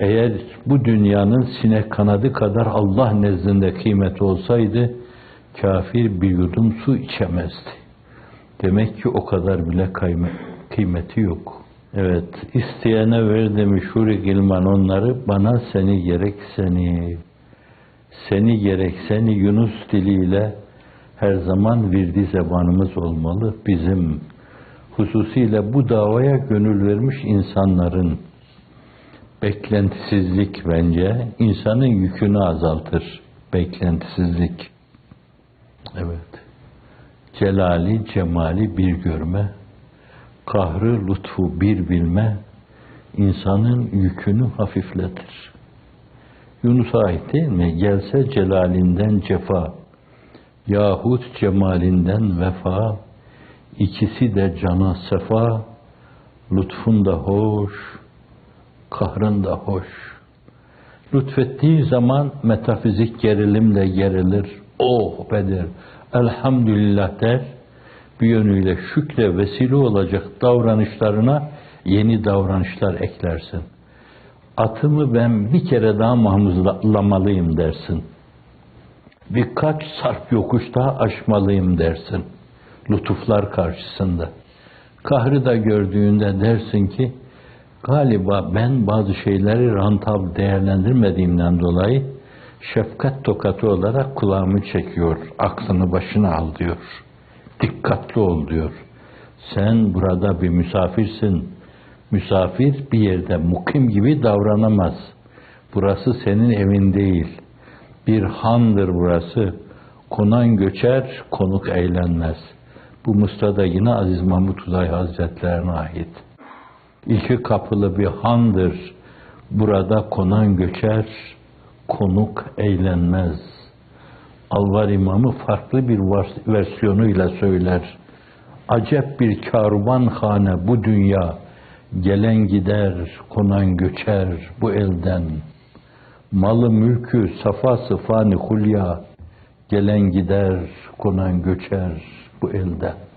Eğer bu dünyanın sinek kanadı kadar Allah nezdinde kıymeti olsaydı, kafir bir yudum su içemezdi. Demek ki o kadar bile kıyme- kıymeti yok. Evet, isteyene ver demiş Huri Gilman onları, bana seni gerek seni. Seni gerek seni Yunus diliyle her zaman virdi zebanımız olmalı. Bizim hususiyle bu davaya gönül vermiş insanların beklentisizlik bence insanın yükünü azaltır. Beklentisizlik. Evet. Celali, cemali bir görme, kahrı, lütfu bir bilme, insanın yükünü hafifletir. Yunus'a ait değil mi? Gelse celalinden cefa, yahut cemalinden vefa, ikisi de cana sefa, lütfun da hoş, kahrın da hoş. Lütfettiği zaman metafizik gerilimle gerilir. Oh bedir, elhamdülillah der. Bir yönüyle şükre vesile olacak davranışlarına yeni davranışlar eklersin. Atımı ben bir kere daha mahmuzlamalıyım dersin. Birkaç sarp yokuş daha aşmalıyım dersin. Lütuflar karşısında. Kahrı da gördüğünde dersin ki, galiba ben bazı şeyleri rantab değerlendirmediğimden dolayı şefkat tokatı olarak kulağımı çekiyor, aklını başına al diyor. Dikkatli ol diyor. Sen burada bir misafirsin. Misafir bir yerde mukim gibi davranamaz. Burası senin evin değil. Bir handır burası. Konan göçer, konuk eğlenmez. Bu mustada yine Aziz Mahmut Uzay Hazretlerine ait. İki kapılı bir handır. Burada konan göçer, konuk eğlenmez. Alvar İmamı farklı bir versiyonuyla söyler. Acep bir karvan hane bu dünya, gelen gider, konan göçer bu elden. Malı mülkü safası fani hulya, gelen gider, konan göçer bu elden.